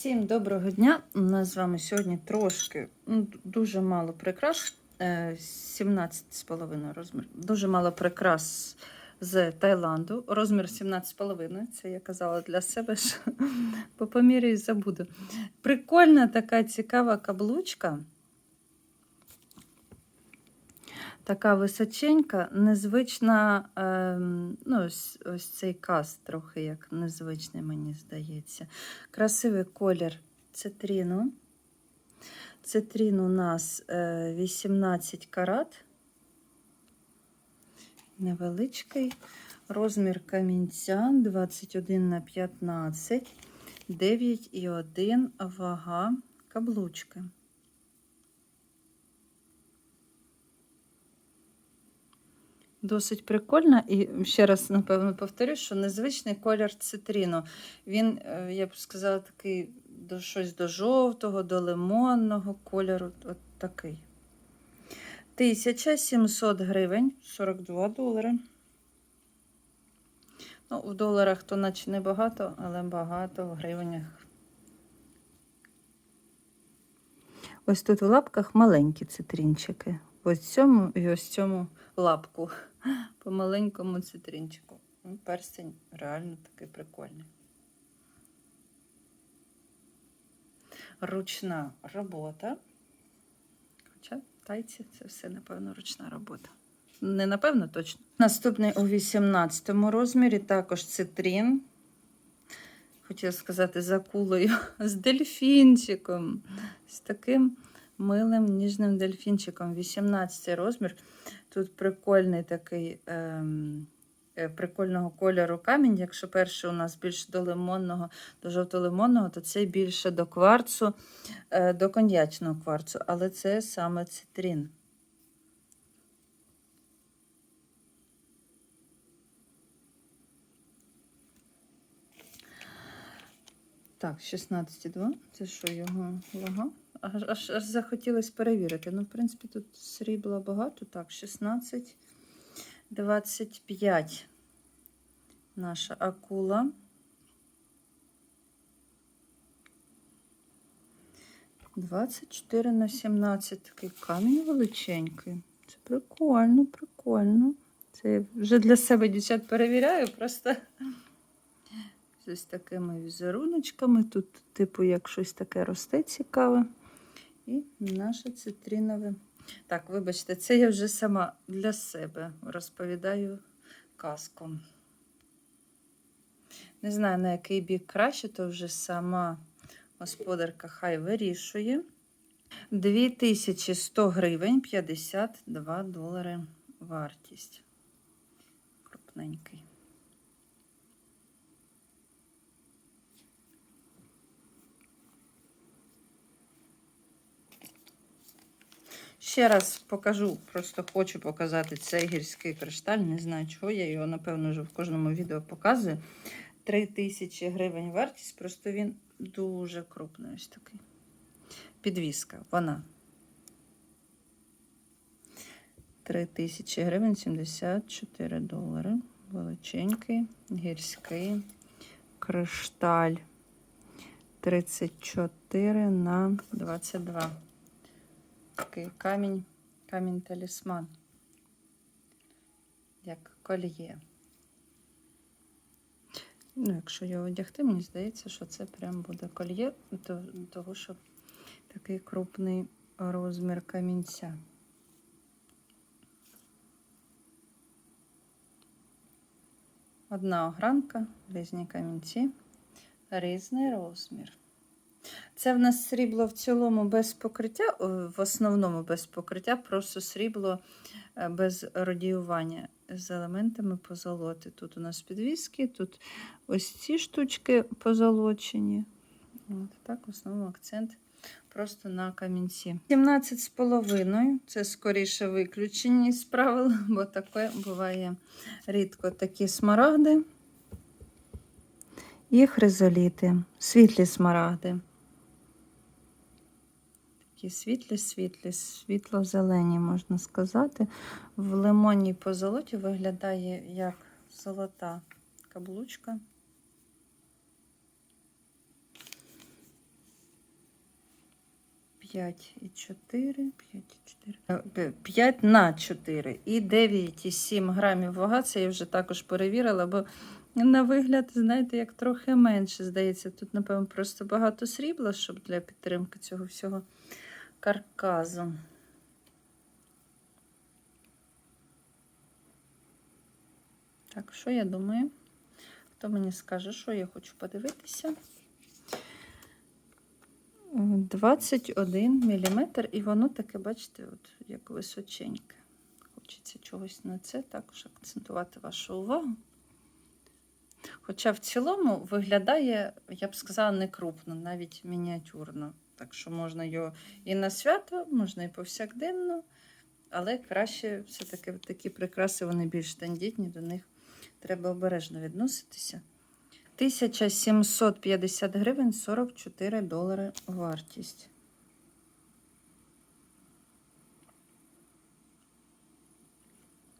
Всім доброго дня! У нас з вами сьогодні трошки, ну, дуже мало прикрас, е, 17,5 розмір. Дуже мало прикрас з Таїланду. Розмір 17,5. Це я казала для себе, що по помірі забуду. Прикольна така цікава каблучка. Така височенька, незвична, ем, ну, ось, ось цей каст трохи як незвичний, мені здається. Красивий колір цитріну. Цитрін у нас е, 18 карат. Невеличкий. Розмір камінця 21 на 15, 9,1 вага каблучки. Досить прикольна. І ще раз, напевно, повторю, що незвичний колір цитріну. Він, е, я б сказала, такий до щось до жовтого, до лимонного кольору. От такий. 1700 гривень, 42 долари. Ну, в доларах то наче не багато, але багато в гривнях. Ось тут в лапках маленькі цитринчики. Ось цьому і ось цьому лапку. По маленькому цитринчику. Ну, Перстень реально такий прикольний. Ручна робота. Хоча тайці це все, напевно, ручна робота. Не напевно, точно. Наступний у 18 розмірі також цитрин. Хотіла сказати, за кулею, з дельфінчиком. З таким милим ніжним дельфінчиком. 18 розмір. Тут прикольний такий ем, е, прикольного кольору камінь. Якщо перший у нас більше до лимонного, до жовто-лимонного, то цей більше до кварцу, е, до коньячного кварцу. Але це саме цитрин. Так, 16,2. Це що його вага? Аж, аж, аж захотілося перевірити. Ну, в принципі, тут срібла багато. Так, 16, 25. Наша акула. Двадцять чотири на 17. Такий камінь величенький. Це прикольно, прикольно. Це я вже для себе дівчат перевіряю, просто з ось такими візеруночками. Тут, типу, як щось таке росте цікаве. І наше цитринове. Так, вибачте, це я вже сама для себе розповідаю казку. Не знаю, на який бік краще, то вже сама господарка хай вирішує. 2100 гривень 52 долари вартість. Крупненький. Ще раз покажу, просто хочу показати цей гірський кришталь. Не знаю, чого я його, напевно, вже в кожному відео показую. 3000 гривень вартість, просто він дуже крупний ось такий. Підвіска, вона. 3000 гривень 74 долари. Величенький, гірський кришталь 34 на 22 такий камінь, камінь талісман, як кольє. Ну, якщо його одягти, мені здається, що це прям буде кольє, то, того, що такий крупний розмір камінця. Одна огранка, різні камінці, різний розмір. Це в нас срібло в цілому без покриття, в основному без покриття, просто срібло е, без радіювання з елементами позолоти. Тут у нас підвіски, тут ось ці штучки позолочені. От так, в основному акцент просто на камінці. 17,5 це скоріше виключені з правил, бо таке буває рідко такі смарагди і хризоліти, світлі смарагди. Такі світлі-світлі, світло-зелені, можна сказати. В лимонній позолоті виглядає як золота каблучка. 5 і 4, 5 і 4, 5 на 4 і 9,7 грамів вага. Це я вже також перевірила, бо на вигляд, знаєте, як трохи менше, здається. Тут, напевно, просто багато срібла, щоб для підтримки цього всього карказу. Так, що я думаю? Хто мені скаже, що я хочу подивитися? 21 мм, і воно таке, бачите, от як височеньке. Хочеться чогось на це також акцентувати вашу увагу. Хоча в цілому виглядає, я б сказала, не крупно, навіть мініатюрно. Так що можна його і на свято, можна і повсякденно, але краще все-таки такі прикраси, вони більш тендітні, до них треба обережно відноситися. 1750 гривень 44 долари вартість.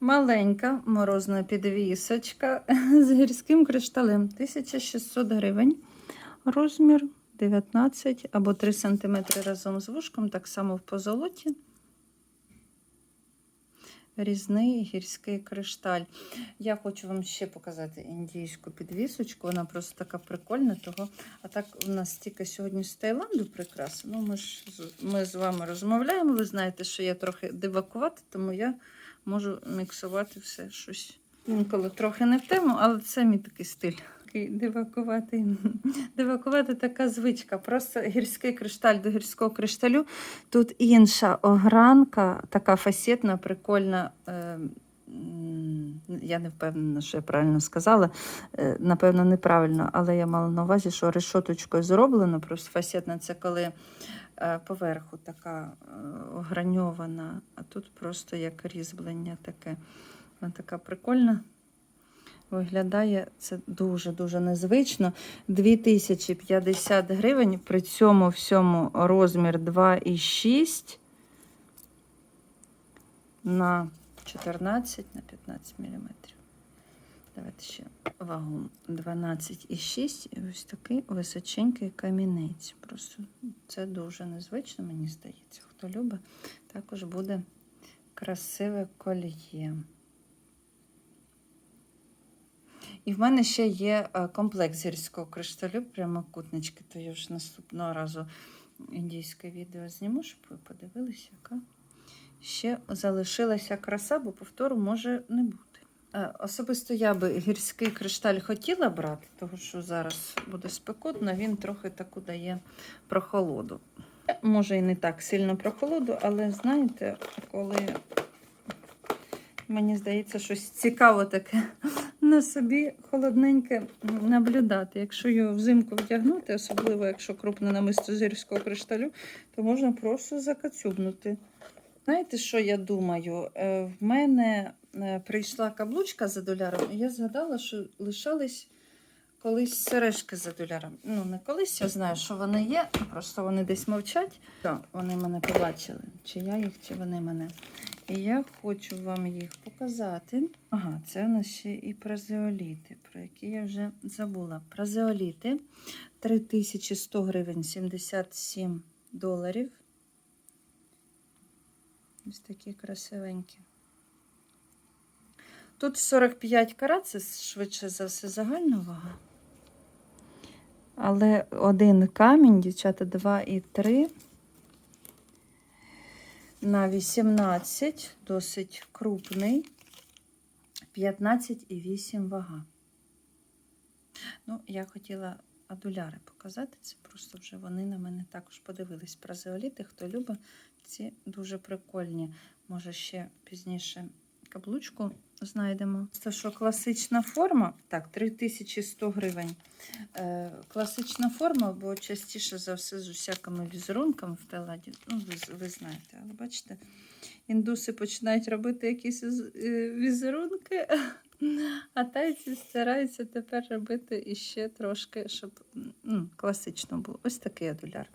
Маленька морозна підвісочка з гірським кришталем. 1600 гривень. Розмір 19 або 3 см разом з вушком, так само в позолоті. Різний гірський кришталь. Я хочу вам ще показати індійську підвісочку. Вона просто така прикольна. Того. А так у нас тільки сьогодні з Таїланду прикраси. Ну, ми ж ми з вами розмовляємо. Ви знаєте, що я трохи дивакувати, тому я можу міксувати все щось. Інколи трохи не в тему, але це мій такий стиль. Такий дивакувати. Дивакувати така звичка. Просто гірський кришталь до гірського кришталю. Тут інша огранка, така фасетна, прикольна. Е, я не впевнена, що я правильно сказала. Е, напевно, неправильно, але я мала на увазі, що решоточкою зроблено. Просто фасетна це коли е, поверху така ограньована, а тут просто як різьблення таке. Вона така прикольна. Виглядає це дуже-дуже незвично. 2050 гривень, при цьому всьому розмір 2,6 на 14 на 15 мм. Давайте ще вагу 12,6 і ось такий височенький камінець. Просто це дуже незвично, мені здається. Хто любить, також буде красиве кольє. І в мене ще є е, комплект з гірського кришталю, прямокутнички, то я вже наступного разу індійське відео зніму, щоб ви подивилися, яка ще залишилася краса, бо повтору може не бути. Е, Особисто я би гірський кришталь хотіла брати, тому що зараз буде спекотно, він трохи таку дає прохолоду. Може і не так сильно прохолоду, але знаєте, коли мені здається, щось цікаво таке на собі холодненьке наблюдати. Якщо його взимку вдягнути, особливо якщо крупне намисто з кришталю, то можна просто закацюбнути. Знаєте, що я думаю? Е, В мене е, прийшла каблучка за доляром, і я згадала, що лишались колись сережки за доляром. Ну, не колись, я знаю, що вони є, просто вони десь мовчать. Вони мене побачили, чи я їх, чи вони мене. І я хочу вам їх показати. Ага, це у нас ще і празеоліти, про які я вже забула. Празеоліти 3100 гривень 77 доларів. Ось такі красивенькі. Тут 45 карат, це швидше за все загальна вага. Але один камінь, дівчата, 2 і 3 на 18, досить крупний, 15,8 вага. Ну, я хотіла адуляри показати, це просто вже вони на мене також подивились. Празеоліти, хто любить, ці дуже прикольні. Може, ще пізніше каблучку знайдемо. Це що класична форма, так, 3100 гривень. Е, класична форма, бо частіше за все з усякими візерунками в Таїланді, ну, ви, ви знаєте, але бачите, індуси починають робити якісь е, візерунки, а тайці стараються тепер робити іще трошки, щоб м, класично було. Ось такий адуляр.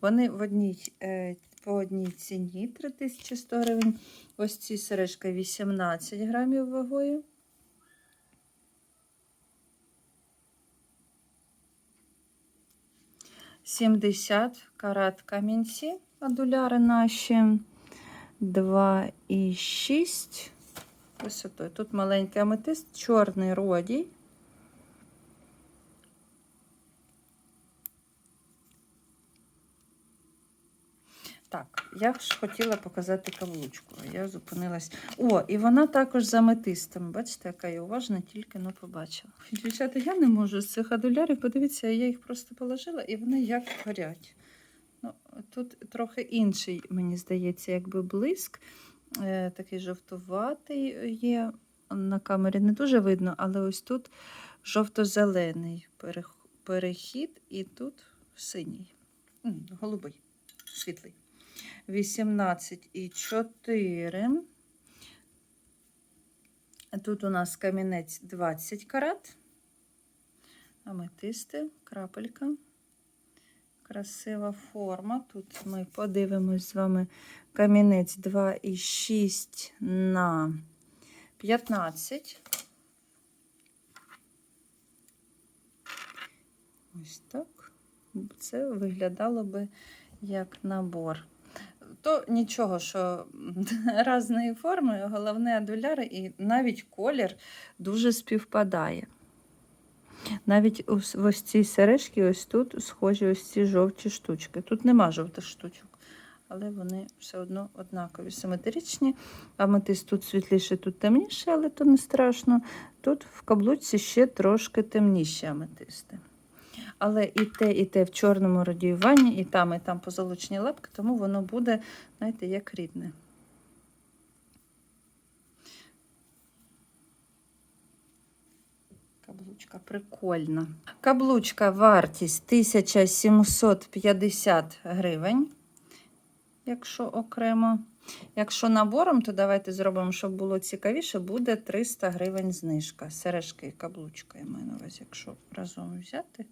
Вони в одній, е, по одній ціні 3100 гривень. Ось ці сережка 18 грамів вагою. Сімдесят карат камінці. адуляри наші. 2,6 висотою. Тут маленький аметист, чорний родій. Так, я ж хотіла показати каблучку. а Я зупинилась. О, і вона також з аметистом. Бачите, яка я уважна, тільки но побачила. Дівчата, я не можу з цих адулярів. Подивіться, я їх просто положила, і вони як горять. Ну, тут трохи інший, мені здається, якби блиск. Е, такий жовтуватий є. На камері не дуже видно, але ось тут жовто-зелений перехід, і тут синій. Голубий, світлий. 18 і 4. Тут у нас камінець 20 карат. Аметисти, крапелька. Красива форма. Тут ми подивимось з вами камінець 2,6 на 15. Ось так. Це виглядало би як набор. То нічого, що різної форми, головне адуляри, і навіть колір дуже співпадає. Навіть ось, ось цій сережці, ось тут схожі ось ці жовті штучки. Тут нема жовтих штучок, але вони все одно однакові, симетричні. Аметист тут світліше, тут темніше, але то не страшно. Тут в каблучці ще трошки темніші аметисти. Але і те, і те в чорному радіюванні, і там, і там позолочені лапки, тому воно буде, знаєте, як рідне. Каблучка прикольна. Каблучка вартість 1750 гривень, якщо окремо. Якщо набором, то давайте зробимо, щоб було цікавіше, буде 300 гривень знижка. Сережки і каблучка, я маю на увазі, якщо разом взяти.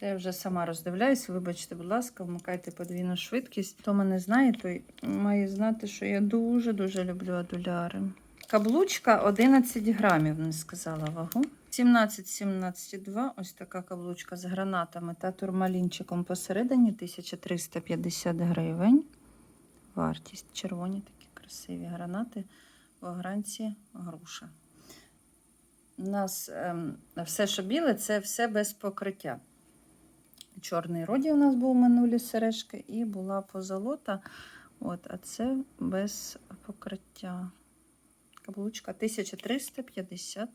Це я вже сама роздивляюсь. Вибачте, будь ласка, вмикайте подвійну швидкість. Хто мене знає, той має знати, що я дуже-дуже люблю адуляри. Каблучка 11 грамів, не сказала вагу. 17-17,2. Ось така каблучка з гранатами та турмалінчиком посередині 1350 гривень. Вартість. Червоні такі красиві гранати. В огранці груша. У нас ем, все, що біле, це все без покриття. Чорний роді у нас був минулі сережки, і була позолота. От, а це без покриття. Каблучка 1350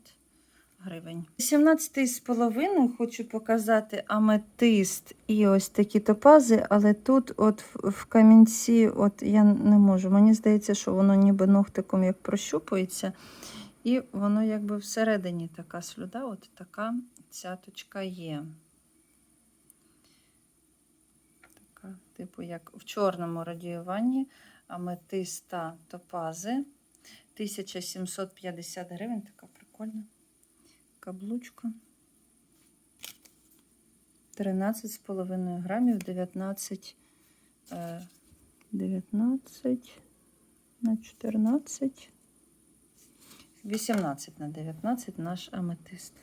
гривень. 17 з половиною хочу показати аметист і ось такі топази, але тут, от в- камінці, от я не можу. Мені здається, що воно ніби ногтиком як прощупується. І воно якби всередині така слюда, от така цяточка є. Така, типу, як в чорному радіюванні аметиста топази. 1750 гривень, така прикольна каблучка. 13,5 грамів, 19, е, 19 на 14, 18 на 19 наш аметист.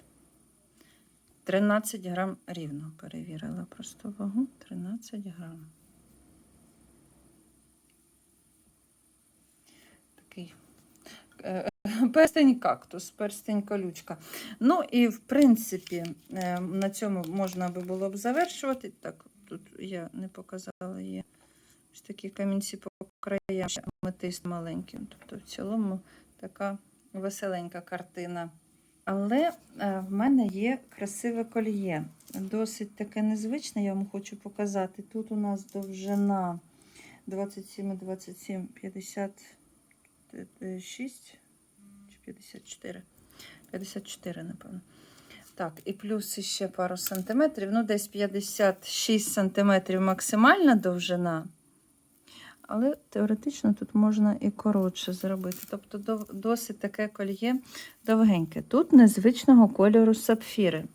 13 грам рівно перевірила просто вагу. 13 грам. Такий е, перстень кактус, перстень колючка. Ну і в принципі, е, на цьому можна би було б завершувати. Так, тут я не показала є ось такі камінці по краям, аметист маленький. Тобто, в цілому така веселенька картина. Але е, в мене є красиве кольє. Досить таке незвичне, я вам хочу показати. Тут у нас довжина 27, 27, 56 чи 54. 54, напевно. Так, і плюс ще пару сантиметрів. Ну, десь 56 сантиметрів максимальна довжина. Але теоретично тут можна і коротше зробити. Тобто досить таке кольє довгеньке. Тут незвичного кольору сапфіри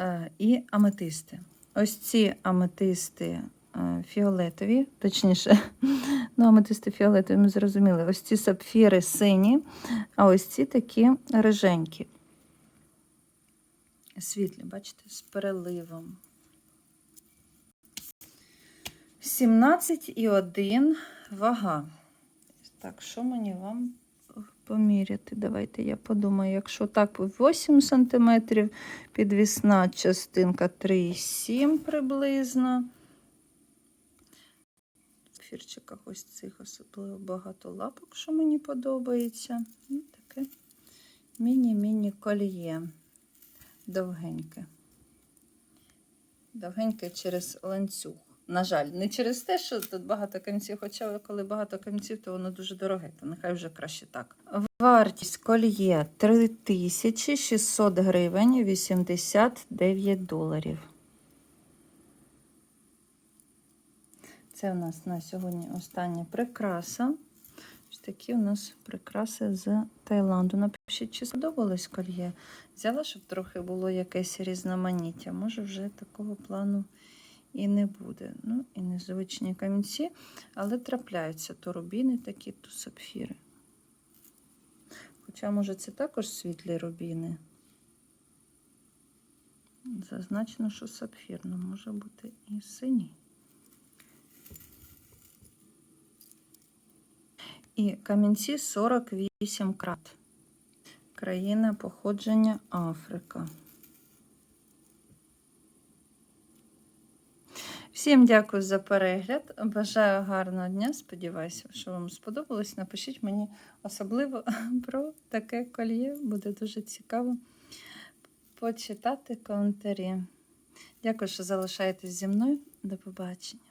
е, і аметисти. Ось ці аметисти фіолетові, точніше, ну, аметисти фіолетові, ми зрозуміли. Ось ці сапфіри сині, а ось ці такі риженькі. Світлі, бачите, з переливом. 17,1 вага. Так, що мені вам поміряти? Давайте я подумаю, якщо так 8 см, підвісна частинка 3,7 приблизно. В ось цих особливо багато лапок, що мені подобається. Ну, таке міні-міні кольє. Довгеньке. Довгеньке через ланцюг. На жаль, не через те, що тут багато камінців, хоча коли багато камінців, то воно дуже дороге, то нехай вже краще так. Вартість кольє 3600 гривень 89 доларів. Це у нас на сьогодні остання прикраса. Ось такі у нас прикраси з Таїланду. Напишіть, чи сподобалось кольє. Взяла, щоб трохи було якесь різноманіття. Може, вже такого плану і не буде. Ну, і незвичні камінці, але трапляються то рубіни такі, то сапфіри. Хоча, може, це також світлі рубіни. Зазначено, що сапфір, ну, може бути і синій. І камінці 48 крат. Країна походження Африка. Всім дякую за перегляд. Бажаю гарного дня. Сподіваюся, що вам сподобалось. Напишіть мені особливо про таке кольє. Буде дуже цікаво почитати коментарі. Дякую, що залишаєтесь зі мною. До побачення.